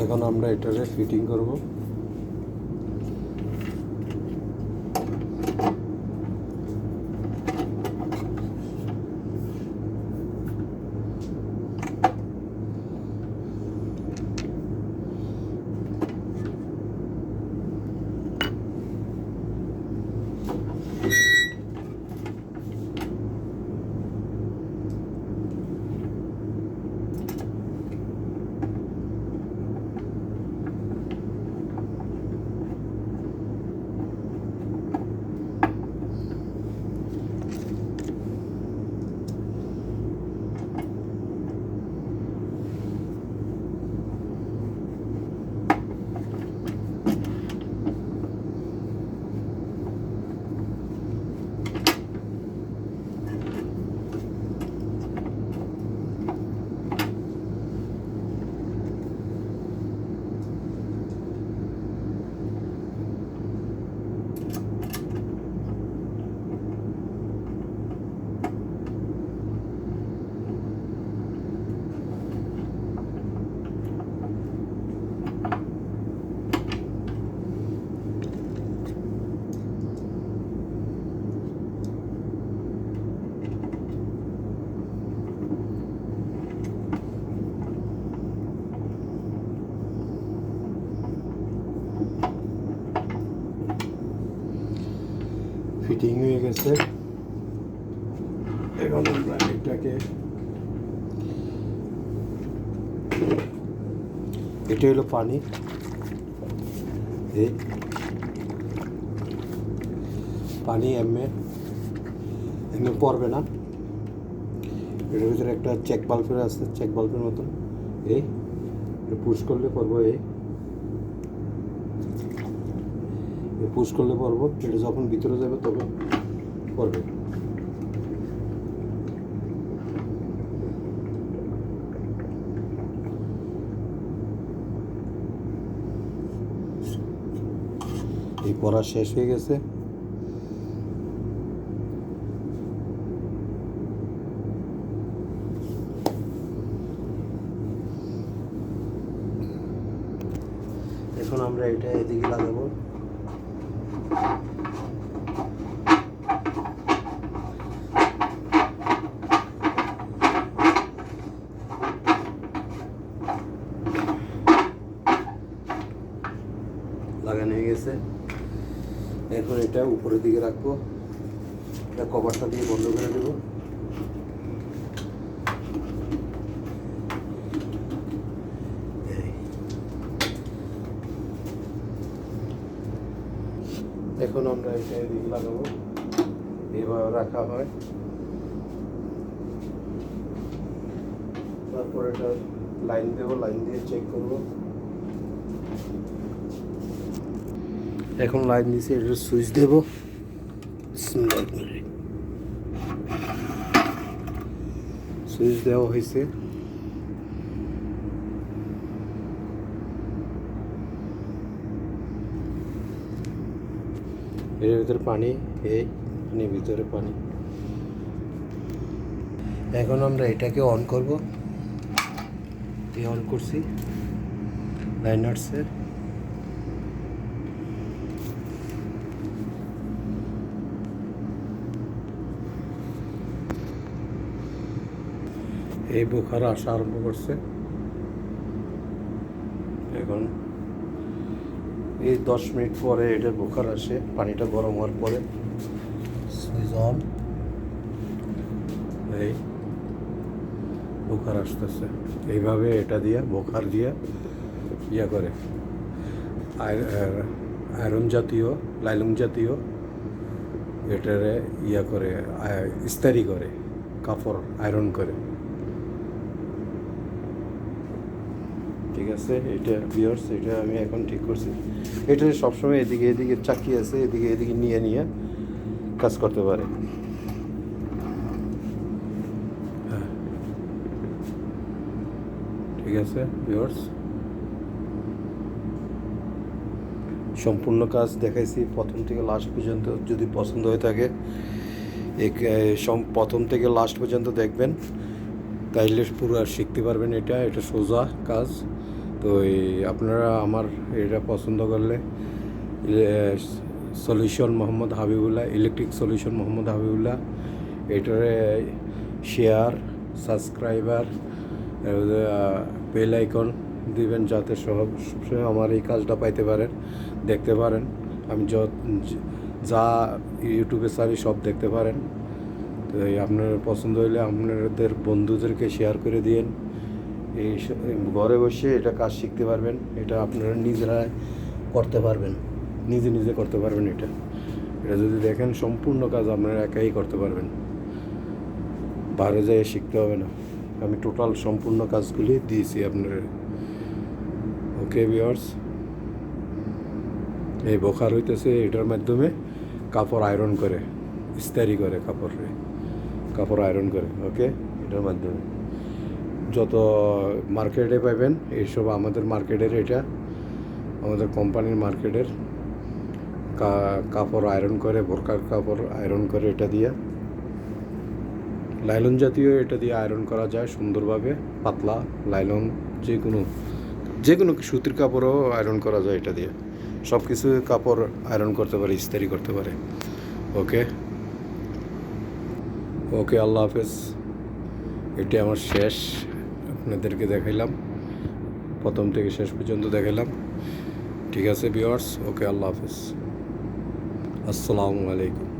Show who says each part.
Speaker 1: এখন আমরা এটারে ফিটিং করব। ফিটিং হয়ে গেছে। এখন আমরা এটাকে এটা হলো পানি। এই পানি এমএ এমএ পড়বে না। এটার ভিতরে একটা চেক বাল্বের আছে, চেক বাল্বের মতন। এই পুশ করলে পড়ব এই। পুশ করলে পড়ব এটা যখন ভিতরে যাবে তখন পড়বে এই পড়া শেষ হয়ে গেছে। এখন আমরা এটা এদিকে লাগাবো লাগানো হয়ে গেছে এখন এটা উপরের দিকে রাখব। এটা কভারটা দিয়ে বন্ধ করে দেবো। এখন আমরা এটা এদিকে লাগাবো। এইভাবে রাখা হয়। তারপর এটা লাইন দেবো, লাইন দিয়ে চেক করব। এখন লাইন দিছি এটা সুইচ দেবো। সুইচ দেওয়া হয়েছে। এর ভিতরে পানি, এই পানির ভিতরে পানি। এখন আমরা এটাকে অন করব। অন করছি। লাইন এই বোখার আসা আরম্ভ করছে। এখন এই দশ মিনিট পরে এটা বোখার আসে পানিটা গরম হওয়ার পরে। Switch on. এই বোখার আসতেছে। এইভাবে এটা দিয়ে বোখার দিয়ে ইয়ে করে। আয়- আয়রন জাতীয় লাইলং জাতীয় এটারে ইয়া করে ইস্তারি করে কাপড় আয়রন করে। ঠিক আছে, এটা বিয়ার্স এটা আমি এখন ঠিক করছি। এটা সবসময় এদিকে এদিকে চাকি আছে, এদিকে এদিকে নিয়ে নিয়ে কাজ করতে পারে। হ্যাঁ। ঠিক আছে বিয়ার্স সম্পূর্ণ কাজ দেখাইছি, প্রথম থেকে লাস্ট পর্যন্ত যদি পছন্দ হয়ে থাকে প্রথম থেকে লাস্ট পর্যন্ত দেখবেন। তাইলে পুরো শিখতে পারবেন এটা এটা সোজা কাজ। তো আপনারা আমার এটা পছন্দ করলে solution Mohammad Habibullah electric solution Mohammad Habibullah, এটারে শেয়ার সাবস্ক্রাইবার বেল আইকন দিবেন যাতে সব আমার এই কাজটা পাইতে পারেন, দেখতে পারেন। আমি যা ইউটিউবে সারি সব দেখতে পারেন। তো আপনার পছন্দ হইলে আপনাদের বন্ধুদেরকে শেয়ার করে দিয়েন। এই ঘরে বসে এটা কাজ শিখতে পারবেন, এটা আপনারা নিজেরা করতে পারবেন, নিজে নিজে করতে পারবেন এটা। এটা যদি দেখেন সম্পূর্ণ কাজ আপনারা একাই করতে পারবেন। বাইরে যেয়ে শিখতে হবে না। আমি টোটাল সম্পূর্ণ কাজগুলি দিয়েছি আপনার ওকে ভিওর্স এই বোখার হইতেছে এটার মাধ্যমে কাপড় আয়রন করে, ইস্তারি করে কাপড়ে। কাপড় আয়রন করে ওকে এটার মাধ্যমে। যত মার্কেটে পাবেন এইসব আমাদের মার্কেটের এটা, আমাদের কোম্পানির মার্কেটের কাপড় আয়রন করে, বোরকার কাপড় আয়রন করে এটা দিয়ে। লাইলন জাতীয় এটা দিয়ে আয়রন করা যায় সুন্দরভাবে, পাতলা লাইলন যে কোনো যে কোনো সুতির কাপড়ও আয়রন করা যায় এটা দিয়ে। সব কিছু কাপড় আয়রন করতে পারে, ইস্তারি করতে পারে। ওকে? ওকে, আল্লাহ হাফেজ। এটি আমার শেষ। আপনাদেরকে দেখাইলাম। প্রথম থেকে শেষ পর্যন্ত দেখাইলাম। ঠিক আছে বিয়ার্স ওকে আল্লাহ হাফিজ। আসসালামু আলাইকুম।